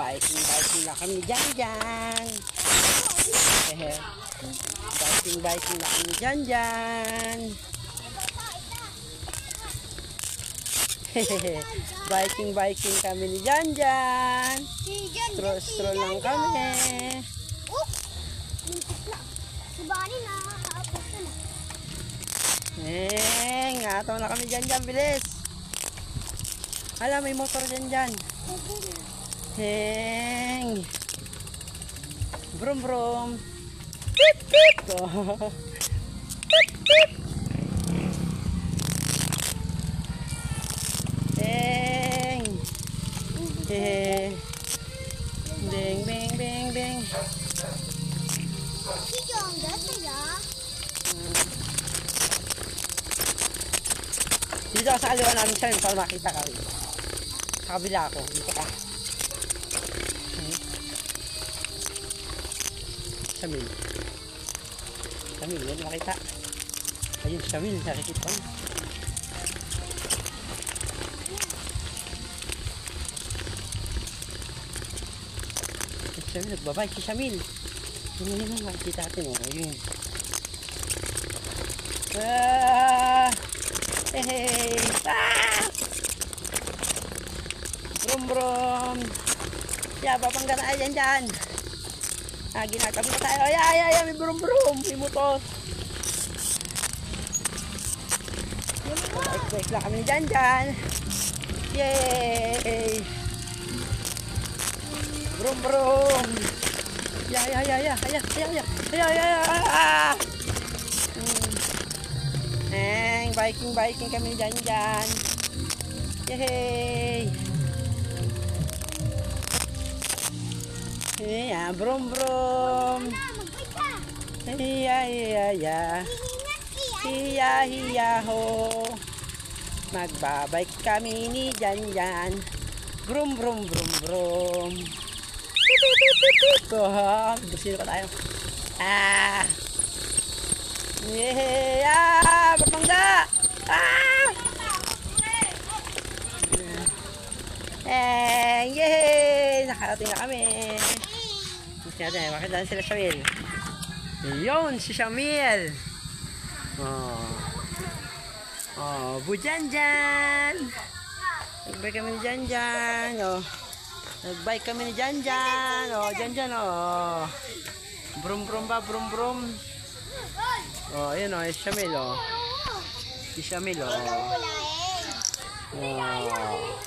Biking-biking na kami dyan dyan. Biking-biking na kami dyan dyan. Biking-biking kami ni Jan Jan. Stroll-stroll lang kami. Eh, ngataw na kami dyan dyan, bilis. Alam, may motor dyan dyan. Okay. Heng. Brum brum. Pip pip. Oh. Pip pip. Heng. Hehe. Bing bing bing bing. John, dati ya. Dito sa kaliwa namin siya para makita ka rin. Sa kabila ako. Dito ka. Shamil. Shamil, yan makita. Ayun, Shamil, nakikita Shamil, nagbabay si Shamil. Yun yun yun, makikita natin. Oh. Ayun. Ah! Hey! Ah! Brum brum! Yeah, papangga tayo dyan dyan. Ah, ginagabi ko tayo. Ay, ay, ay, may brum brum! May motor. Bike-bike lang kami dyan dyan. Yay! Brum brum! Yeah, yeah, yeah, yeah, yeah, yeah, yeah, yeah, yeah, yeah, ah! Hmm. Neng, biking biking kami dyan dyan. Yay! Iya, brum brum. Iya, iya, iya. Hiya, hiya ho. Magbabike kami ni Jan Jan. Brum brum brum brum. Koha, bersihin ko tayo. Ah. Yehe, ah, bermangga. Ah. Eh, yehe. Nakarating na kami. Tingnan natin, makita sila Shamil. Yun, si Shamil! Oh. Oh, bujanjan! Nagbike kami ni Janjan, oh. Nagbike kami ni Janjan, oh, Janjan, oh. Brum brum ba, brum brum. Oh, ayun oh, si Shamil, oh. Si Shamil, oh. Oh.